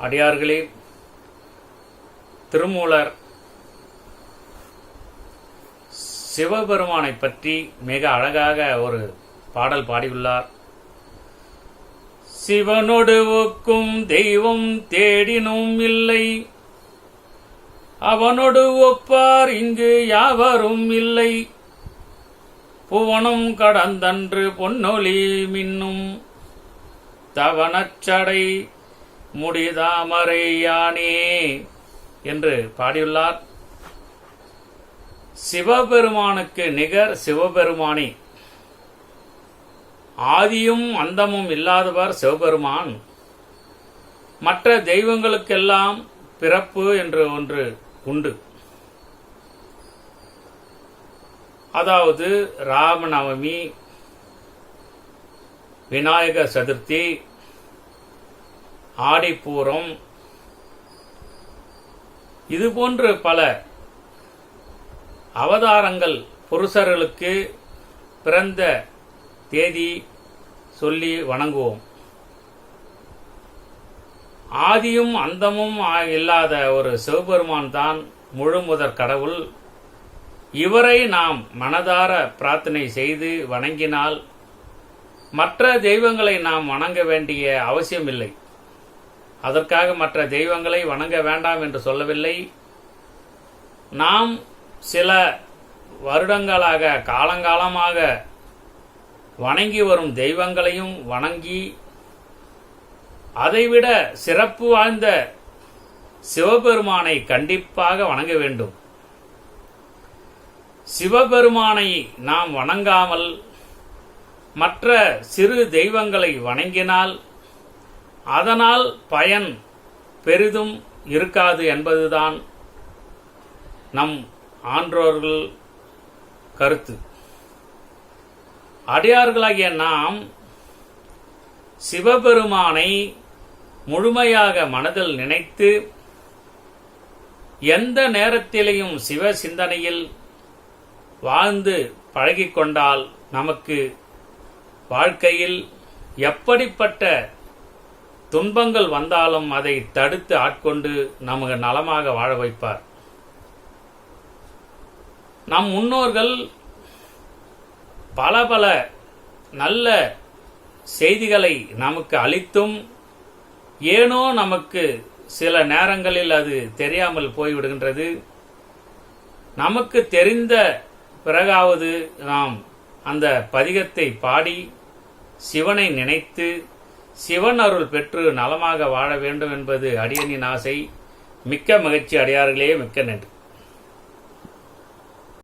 அடியார்களே திருமூலர் சிவபெருமானை பற்றி மிக அழகாக ஒரு பாடல் பாடியுள்ளார். சிவனொடு ஒக்கும் தெய்வம் தேடினும் இல்லை. அவனொடு ஒப்பார் இங்கு யாவரும் இல்லை. புவனம் கடந்தன்று பொன்னொலி மின்னும் தவனச்சடை முடிதாமரையானே என்று பாடியுள்ளார். சிவபெருமானுக்கு நிகர் சிவபெருமானே. ஆதியும் அந்தமும் இல்லாதவர் சிவபெருமான். மற்ற தெய்வங்களுக்கெல்லாம் பிறப்பு என்று ஒன்று உண்டு. அதாவது ராமநவமி விநாயக சதுர்த்தி ஆடிப்பூரம். இதுபோன்று பல அவதாரங்கள் புருஷர்களுக்கு பிறந்த தேதி சொல்லி வணங்குவோம். ஆதியும் அந்தமும் இல்லாத ஒரு சிவபெருமான் தான் முழுமுதற் கடவுள். இவரை நாம் மனதார பிரார்த்தனை செய்து வணங்கினால் மற்ற தெய்வங்களை நாம் வணங்க வேண்டிய அவசியமில்லை. அதற்காக மற்ற தெய்வங்களை வணங்க வேண்டாம் என்று சொல்லவில்லை. நாம் சில வருடங்களாக காலங்காலமாக வணங்கி வரும் தெய்வங்களையும் வணங்கி அதைவிட சிறப்பு வாய்ந்த சிவபெருமானை கண்டிப்பாக வணங்க வேண்டும். சிவபெருமானை நாம் வணங்காமல் மற்ற சிறு தெய்வங்களை வணங்கினால் அதனால் பயன் பெரிதும் இருக்காது என்பதுதான் நம் ஆன்றோர்கள் கருத்து. அடியார்களாகிய நாம் சிவபெருமானை முழுமையாக மனதில் நினைத்து எந்த நேரத்திலேயும் சிவ சிந்தனையில் வாழ்ந்து பழகிக்கொண்டால் நமக்கு வாழ்க்கையில் எப்படிப்பட்ட துன்பங்கள் வந்தாலும் அதை தடுத்து ஆட்கொண்டு நமக்கு நலமாக வாழ வைப்பார். நம் முன்னோர்கள் பல பல நல்ல செய்திகளை நமக்கு அளித்தும் ஏனோ நமக்கு சில நேரங்களில் அது தெரியாமல் போய்விடுகின்றது. நமக்கு தெரிந்த பிறகாவது நாம் அந்த பதிகத்தை பாடி சிவனை நினைத்து சிவன் அருள் பெற்று நலமாக வாழ வேண்டும் என்பது அடியனின் ஆசை. மிக்க மகிழ்ச்சி அடியார்களே மிக்க நன்றி.